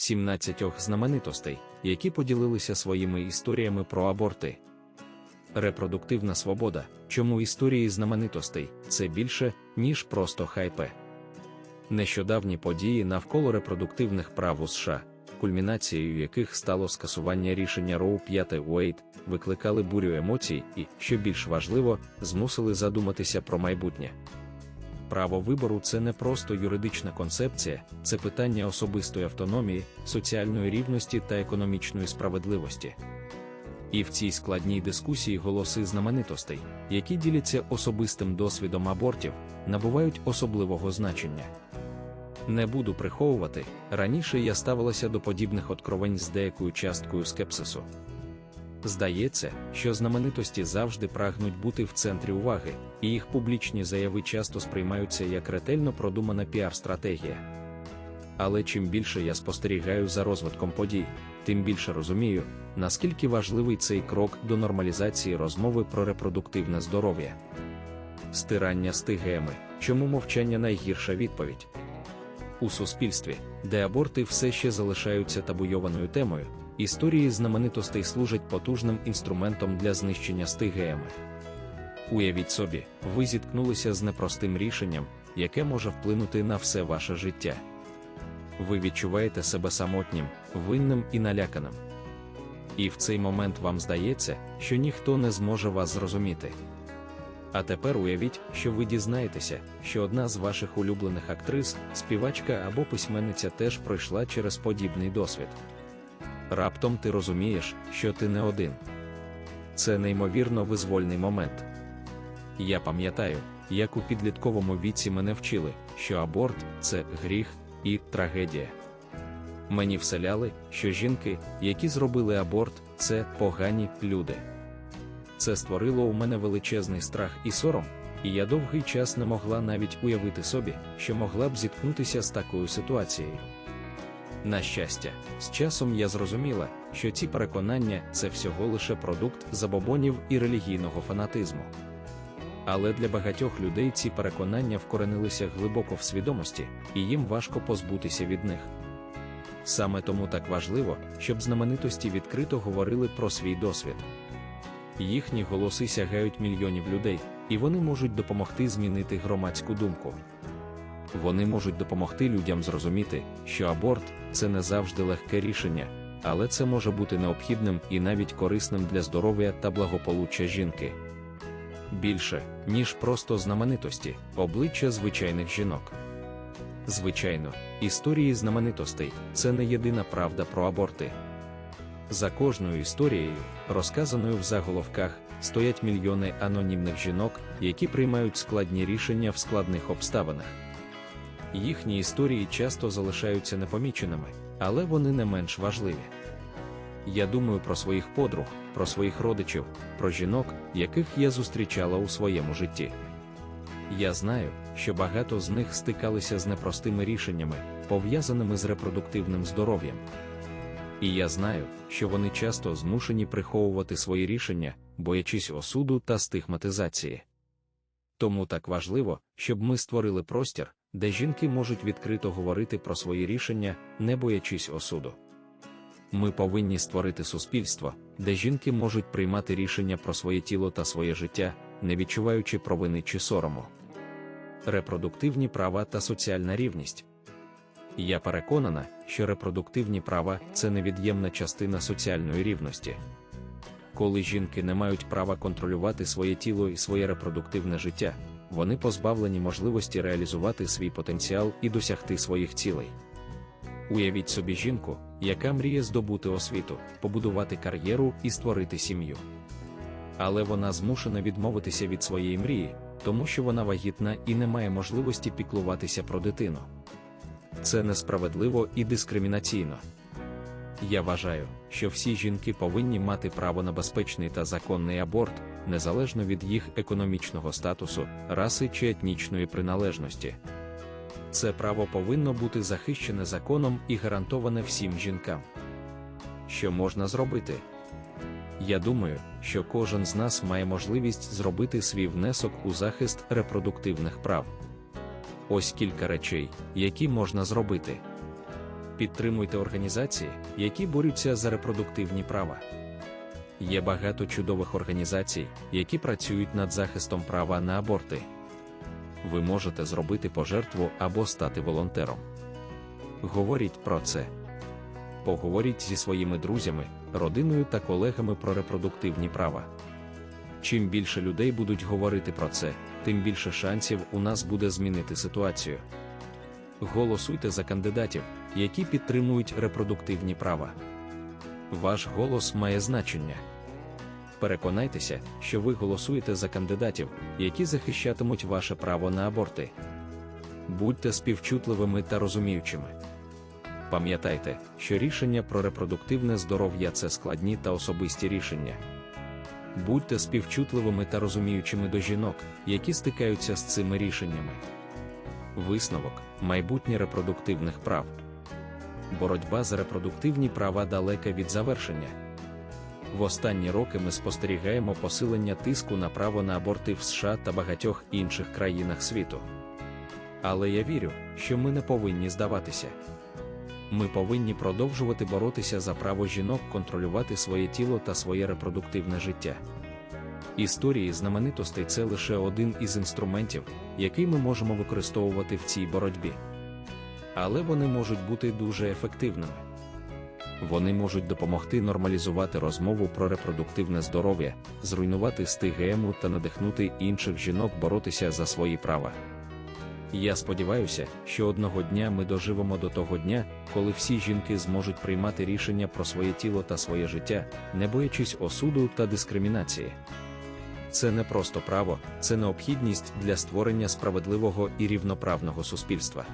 17 знаменитостей, які поділилися своїми історіями про аборти. Репродуктивна свобода, чому історії знаменитостей це більше, ніж просто хайпе. Нещодавні події навколо репродуктивних прав у США, кульмінацією яких стало скасування рішення Роу 5 Уейт, викликали бурю емоцій і, що більш важливо, змусили задуматися про майбутнє. Право вибору це не просто юридична концепція, це питання особистої автономії, соціальної рівності та економічної справедливості. І в цій складній дискусії голоси знаменитостей, які діляться особистим досвідом абортів, набувають особливого значення. Не буду приховувати, раніше я ставилася до подібних откровень з деякою часткою скепсису. Здається, що знаменитості завжди прагнуть бути в центрі уваги, і їх публічні заяви часто сприймаються як ретельно продумана піар-стратегія. Але чим більше я спостерігаю за розвитком подій, тим більше розумію, наскільки важливий цей крок до нормалізації розмови про репродуктивне здоров'я. Стирання стигеми, чому мовчання найгірша відповідь. У суспільстві, де аборти все ще залишаються табуйованою темою, історії знаменитостей служать потужним інструментом для знищення стигеми. Уявіть собі, ви зіткнулися з непростим рішенням, яке може вплинути на все ваше життя. Ви відчуваєте себе самотнім, винним і наляканим. І в цей момент вам здається, що ніхто не зможе вас зрозуміти. А тепер уявіть, що ви дізнаєтеся, що одна з ваших улюблених актрис, співачка або письменниця теж пройшла через подібний досвід. Раптом ти розумієш, що ти не один. Це неймовірно визвольний момент. Я пам'ятаю, як у підлітковому віці мене вчили, що аборт це гріх і трагедія. Мені вселяли, що жінки, які зробили аборт, це погані люди. Це створило у мене величезний страх і сором, і я довгий час не могла навіть уявити собі, що могла б зіткнутися з такою ситуацією. На щастя, з часом я зрозуміла, що ці переконання це всього лише продукт забобонів і релігійного фанатизму. Але для багатьох людей ці переконання вкоренилися глибоко в свідомості, і їм важко позбутися від них. Саме тому так важливо, щоб знаменитості відкрито говорили про свій досвід. Їхні голоси сягають мільйонів людей, і вони можуть допомогти змінити громадську думку. Вони можуть допомогти людям зрозуміти, що аборт це не завжди легке рішення, але це може бути необхідним і навіть корисним для здоров'я та благополуччя жінки. Більше, ніж просто знаменитості, обличчя звичайних жінок. Звичайно, історії знаменитостей це не єдина правда про аборти. За кожною історією, розказаною в заголовках, стоять мільйони анонімних жінок, які приймають складні рішення в складних обставинах. Їхні історії часто залишаються непоміченими, але вони не менш важливі. Я думаю про своїх подруг, про своїх родичів, про жінок, яких я зустрічала у своєму житті. Я знаю, що багато з них стикалися з непростими рішеннями, пов'язаними з репродуктивним здоров'ям. І я знаю, що вони часто змушені приховувати свої рішення, боячись осуду та стигматизації. Тому так важливо, щоб ми створили простір, де жінки можуть відкрито говорити про свої рішення, не боячись осуду. Ми повинні створити суспільство, де жінки можуть приймати рішення про своє тіло та своє життя, не відчуваючи провини чи сорому. Репродуктивні права та соціальна рівність. Я переконана, що репродуктивні права це невід'ємна частина соціальної рівності. Коли жінки не мають права контролювати своє тіло і своє репродуктивне життя, вони позбавлені можливості реалізувати свій потенціал і досягти своїх цілей. Уявіть собі жінку, яка мріє здобути освіту, побудувати кар'єру і створити сім'ю. Але вона змушена відмовитися від своєї мрії, тому що вона вагітна і не має можливості піклуватися про дитину. Це несправедливо і дискримінаційно. Я вважаю, що всі жінки повинні мати право на безпечний та законний аборт, незалежно від їх економічного статусу, раси чи етнічної приналежності. Це право повинно бути захищене законом і гарантоване всім жінкам. Що можна зробити? Я думаю, що кожен з нас має можливість зробити свій внесок у захист репродуктивних прав. Ось кілька речей, які можна зробити. Підтримуйте організації, які борються за репродуктивні права. Є багато чудових організацій, які працюють над захистом права на аборти. Ви можете зробити пожертву або стати волонтером. Говоріть про це. Поговоріть зі своїми друзями, родиною та колегами про репродуктивні права. Чим більше людей будуть говорити про це, тим більше шансів у нас буде змінити ситуацію. Голосуйте за кандидатів, які підтримують репродуктивні права. Ваш голос має значення. Переконайтеся, що ви голосуєте за кандидатів, які захищатимуть ваше право на аборти. Будьте співчутливими та розуміючими. Пам'ятайте, що рішення про репродуктивне здоров'я це складні та особисті рішення. Будьте співчутливими та розуміючими до жінок, які стикаються з цими рішеннями. Висновок майбутнє репродуктивних прав. Боротьба за репродуктивні права далека від завершення. В останні роки ми спостерігаємо посилення тиску на право на аборти в США та багатьох інших країнах світу. Але я вірю, що ми не повинні здаватися. Ми повинні продовжувати боротися за право жінок контролювати своє тіло та своє репродуктивне життя. Історії знаменитостей це лише один із інструментів, який ми можемо використовувати в цій боротьбі. Але вони можуть бути дуже ефективними. Вони можуть допомогти нормалізувати розмову про репродуктивне здоров'я, зруйнувати стигему та надихнути інших жінок боротися за свої права. Я сподіваюся, що одного дня ми доживемо до того дня, коли всі жінки зможуть приймати рішення про своє тіло та своє життя, не боячись осуду та дискримінації. Це не просто право, це необхідність для створення справедливого і рівноправного суспільства.